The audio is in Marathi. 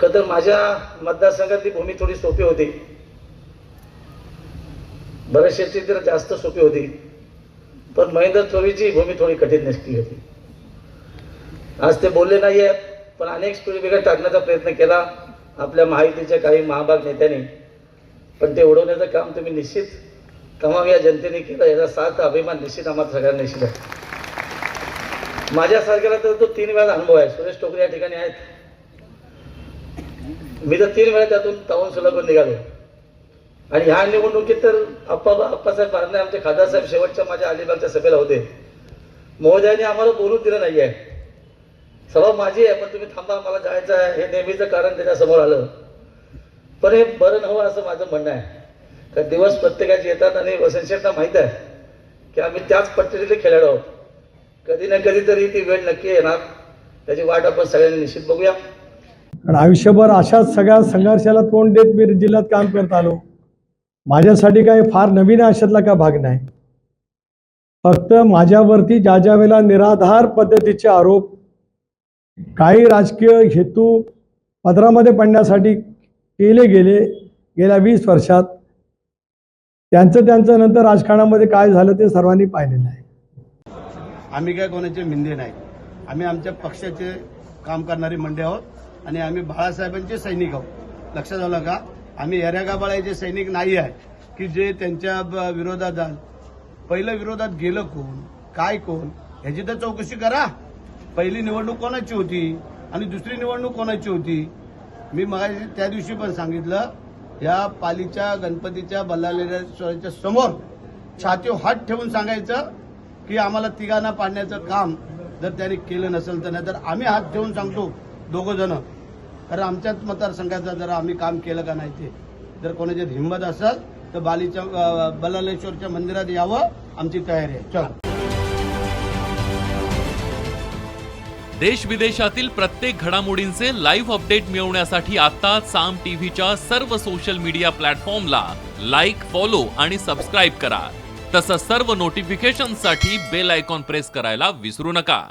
खरं तर माझ्या मतदारसंघातली भूमी थोडी सोपी होती. बऱ्याचशाची तर जास्त सोपी होती. पण महेंद्र चोवीची भूमी थोडी कठीण नसली होती. आज ते बोलले नाही आहेत पण अनेक स्टोरी वेगळ्या टाकण्याचा प्रयत्न केला आपल्या माहितीच्या काही महाभाग नेत्यांनी. पण ते उडवण्याचं काम तुम्ही निश्चित तमाम या जनतेने केलं. याचा साथ अभिमान निश्चित आम्हाला सगळ्यांना निश्चित आहे. माझ्यासारख्याला तर तो तीन वेळा अनुभव आहे. सुरेश टोकरे या ठिकाणी आहेत. मी तर तीन वेळा त्यातून तावून सोलापूर निघालो. आणि ह्या निवडणुकीत तर आप्पा आप्पासाहेब बारणे आमचे खासदार साहेब शेवटच्या माझ्या अलिबागच्या सभेला होते. महोदयांनी आम्हाला बोलून दिलं नाही आहे सभा माझी आहे पण तुम्ही थांबा मला जायचं आहे. हे नेहमीचं कारण त्याच्यासमोर आलं. पण हे बरं नव्हं असं माझं म्हणणं आहे. का दिवस प्रत्येकाचे येतात आणि वसंतशेठना माहीत आहे की आम्ही त्याच पट्टीतले खेळाडू आहोत. कधी ना कधीतरी ती वेळ नक्की येणार. त्याची वाट आपण सगळ्यांनी निश्चित बघूया. कारण आयुष्यभर अशाच सगळ्या संघर्षाला तोंड देत मी जिल्ह्यात काम करत आलो. माझ्यासाठी काही फार नवीन आयुष्यातला का भाग नाही. फक्त माझ्यावरती ज्या ज्या वेळेला निराधार पद्धतीचे आरोप काही राजकीय हेतू पदरामध्ये पडण्यासाठी केले गेले गेल्या वीस वर्षात त्यांचं त्यांचं नंतर राजकारणामध्ये काय झालं ते सर्वांनी पाहिलेलं आहे. आम्ही काय कोणाचे मिंदे नाही. आम्ही आमच्या पक्षाचे काम करणारी मंडळी आहोत. आणि आम्ही बाळासाहेबांचे सैनिक आहोत. लक्षात आलं का? आम्ही येऱ्यागाबाळाचे सैनिक नाही आहे की जे त्यांच्या ब- विरोधात जाल पहिलं विरोधात गेलं कोण? काय कोण? ह्याची तर चौकशी करा. पहिली निवडणूक कोणाची होती? आणि दुसरी निवडणूक कोणाची होती? मी मग त्या दिवशी पण सांगितलं या पालीच्या गणपतीच्या बल्लालेश्वराच्या समोर छाती हात ठेवून सांगायचं की आम्हाला तिघांना पाडण्याचं काम जर त्यांनी केलं नसेल तर नाही तर आम्ही हात ठेवून सांगतो दोघं जण. कारण आमच्याच मतदारसंघाचं जर आम्ही काम केलं का नाही ते? जर कोणाच्यात हिंमत असेल तर बालीच्या बलालेश्वरच्या मंदिरात यावं आमची तयारी आहे. चल. देश विदेशातील प्रत्येक घडामोडींचे लाईव्ह अपडेट मिळवण्यासाठी आता साम टीव्हीच्या सर्व सोशल मीडिया प्लॅटफॉर्मला लाईक फॉलो आणि सबस्क्राईब करा. तसंच सर्व नोटिफिकेशनसाठी बेल आयकॉन प्रेस करायला विसरू नका.